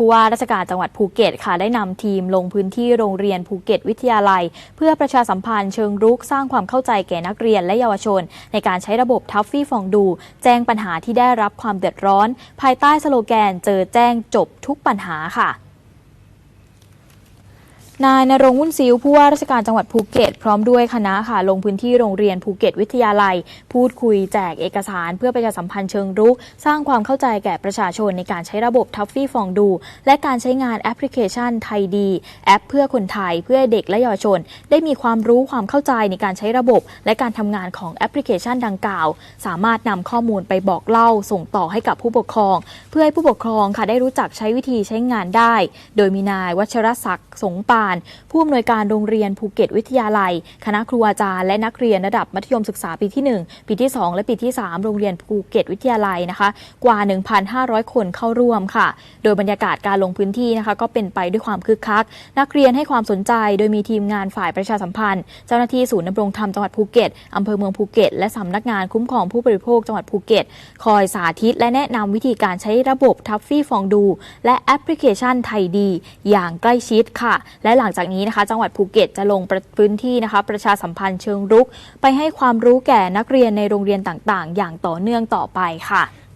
ผู้ว่าราชการจังหวัดภูเก็ตค่ะ ได้นำทีมลงพื้นที่โรงเรียนภูเก็ตวิทยาลัย เพื่อประชาสัมพันธ์เชิงรุกสร้างความเข้าใจแก่นักเรียนและเยาวชน ในการใช้ระบบทัฟฟี่ฟองดู แจ้งปัญหาที่ได้รับความเดือดร้อน ภายใต้สโลแกนเจอแจ้งจบทุกปัญหาค่ะ นายนรงวุ่นซิวผู้ว่าราชการจังหวัดภูเก็ต พร้อมด้วยคณะค่ะลงพื้นที่โรงเรียนภูเก็ตวิทยาลัย พูดคุยแจกเอกสารเพื่อประชาสัมพันธ์เชิงรุก สร้างความเข้าใจแก่ประชาชนในการใช้ระบบทัฟฟี่ฟองดู และการใช้งานแอปพลิเคชันไทยดี แอปเพื่อคนไทยเพื่อเด็กและเยาวชน ได้มีความรู้ความเข้าใจในการใช้ระบบ และการทำงานของแอปพลิเคชันดังกล่าว สามารถนำข้อมูลไปบอกเล่า ส่งต่อให้กับผู้ปกครอง เพื่อให้ผู้ปกครองค่ะได้รู้จักใช้วิธีใช้งานได้ โดยมีนายวัชรศักดิ์สงปาาน ผู้อำนวยการโรงเรียนภูเก็ตวิทยาลัย คณะครูอาจารย์และนักเรียนระดับมัธยมศึกษาปีที่ 1 ปีที่ 2 และปีที่ 3 โรงเรียนภูเก็ตวิทยาลัยนะคะ กว่า 1,500 คนเข้าร่วมค่ะ โดยบรรยากาศการลงพื้นที่นะคะก็เป็นไปด้วยความคึกคัก นักเรียนให้ความสนใจ โดยมีทีมงานฝ่ายประชาสัมพันธ์ เจ้าหน้าที่ศูนย์ดำรงธรรมจังหวัดภูเก็ตอำเภอเมืองภูเก็ต และสำนักงานคุ้มครองผู้บริโภคจังหวัดภูเก็ต คอยสาธิต และแนะนำวิธีการใช้ระบบทัฟฟี่ฟองดู และแอปพลิเคชันไทยดี อย่างใกล้ชิดค่ะ และหลังจากนี้นะคะ จังหวัดภูเก็ตจะลงพื้นที่นะคะ ประชาสัมพันธ์เชิงรุก ไปให้ความรู้แก่นักเรียนในโรงเรียนต่างๆ อย่างต่อเนื่องต่อไปค่ะ